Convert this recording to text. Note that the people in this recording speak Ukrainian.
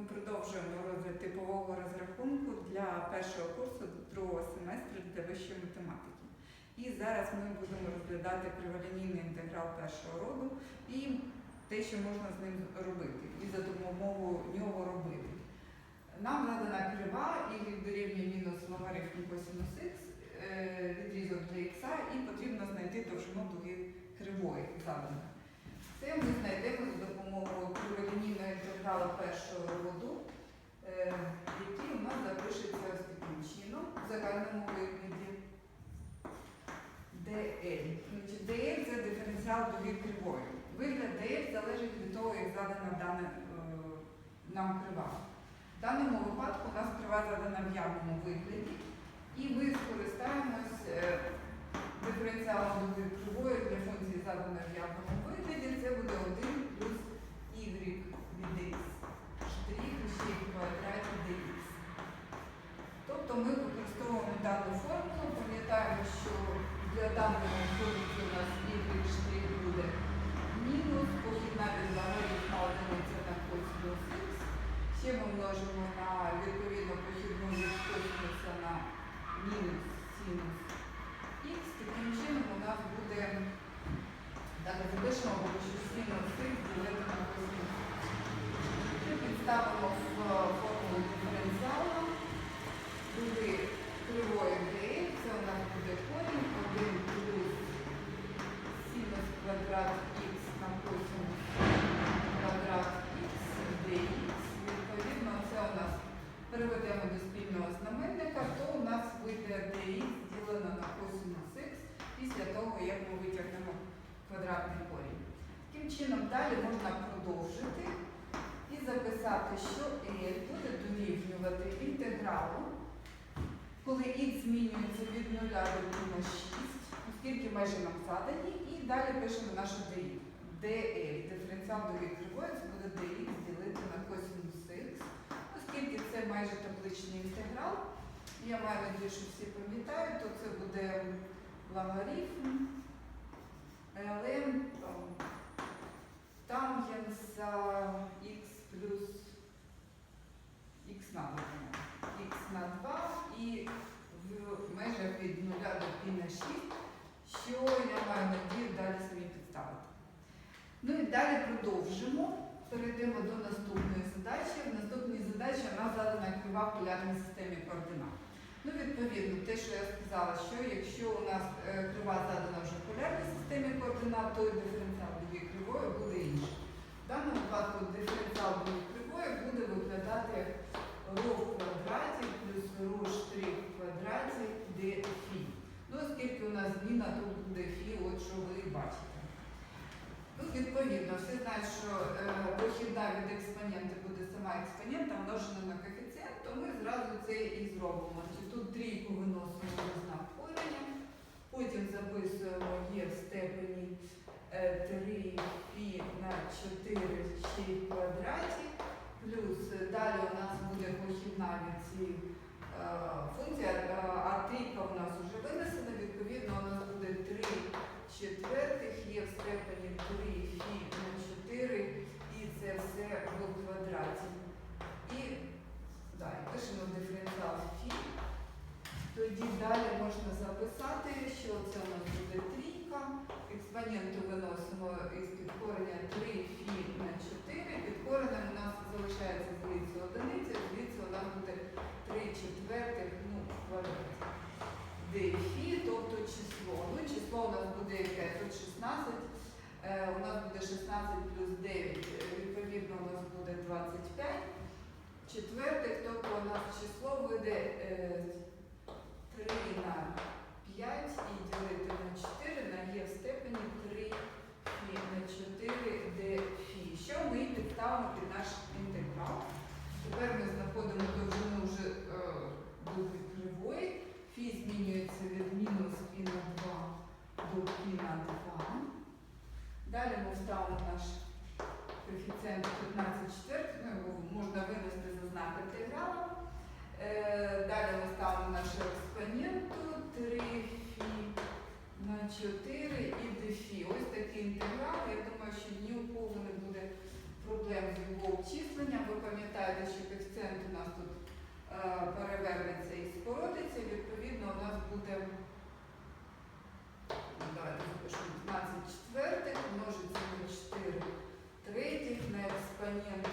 Ми продовжуємо розгляд типового розрахунку для першого курсу другого семестру для вищої математики. І зараз ми будемо розглядати криволінійний інтеграл першого роду і те, що можна з ним робити, і за допомогою нього робити. Нам задана крива і дорівнює мінус логарифм косинус х, е, відрізок для х, і потрібно знайти довжину дуги кривої заданої. Це ми знайдемо за допомогою інтегралу першого роду, е, який у нас запишеться ось таким в загальному вигляді. Значить, dl це диференціал дуги кривої. Вигляд dl залежить від того, як задана дана е, нам крива. В даному випадку у нас крива задана в явному вигляді, і ми скористаємось е, диференціалом дуги кривої для функції заданої в явному вигляді. Це буде 1 плюс y від x штрих ще й квадраті dx. Тобто ми використовуємо дану формулу, пам'ятаємо, що для даної функції у нас y штрих буде мінус похідна від логарифма одиниця на косинус х. Ще ми множимо на відповідно похідну від косинуса на мінус синус х. Таким чином у буде, так запишемо, бо що ділити на. Ми підставимо в формулу диференціалу дуги кривої dl, це у нас буде корінь 1 плюс синус квадрат х на косинус квадрат х dx. Відповідно, це у нас переведемо до спільного знаменника, то у нас вийде dx ділено на косинус х після того, як ми витягнемо квадратний корінь. Таким чином, далі можна продовжити і записати, що L буде дорівнювати інтегралу, коли х змінюється від 0 до піна 6, оскільки межі нам задані, і далі пишемо нашу dx. dl, диференціал дуги кривої, це буде dx ділити на косинус х, оскільки це майже табличний інтеграл. Я маю надію, що всі пам'ятають, то це буде логарифм ln тангенса х плюс х на 2, х на 2 і в межах від 0 до пі на 6, що я маю надію далі собі підставити. Ну і далі продовжимо. Перейдемо до наступної задачі. В наступній задачі у задана крива в полярній системі координат. Ну, відповідно, те, що я сказала, що якщо у нас е, крива задана вже в полярній системі координат, то і диференціал дуги кривої буде інший. В даному випадку диференціал дуги кривої буде виглядати як ро в плюс штрих в квадраті де фі. Ну, оскільки у нас зміна, тут буде фі, от що ви бачите. Ну, відповідно, всі знають, що е, від експонента буде сама експонента множена на коефіцієнт, то ми зразу це і зробимо. Тут трійку виносимо на знак кореня, потім записуємо є в степені е, 3 фі на 4 ще в квадраті, плюс е, далі у нас буде похідна від цієї е, функції, е, а трійка у нас вже винесена, відповідно, у нас буде 3 четвертих є в степені 3 фі на 4, і це все в квадраті. І далі пишемо диференціал фі. Тоді далі можна записати, що це у нас буде трійка. Експоненту виносимо із підкорення 3 фі на 4. Під коренем у нас залишається звідси одиниця, звідси у нас буде 3 четвертих ну, в квадраті. Де фі, тобто число. Ну, число у нас буде яке? Тут 16. Е, у нас буде 16 плюс 9, е, відповідно, у нас буде 25. Четвертих, тобто у нас число вийде е, 3 на 5 і ділити на 4 на є в степені 3 на 4 де фі. Що ми підставимо під наш інтеграл? Тепер ми знаходимо довжину вже е, дуги кривої. Фі змінюється від мінус пі на 2 до пі на 2. Далі ми ставимо наш коефіцієнт 15 четвертих, ну, його можна винести за знак інтегралу. Е, Далі ми ставимо нашу експоненту 3 фі на 4 і дефі. Ось такий інтеграл. Я думаю, що ні у кого не буде проблем з його обчисленням. Ви пам'ятаєте, що коефіцієнт у нас тут е, перевернеться і скоротиться. Відповідно, у нас буде ну, давайте запишемо 15 четвертих множиться на 4 третіх на експоненту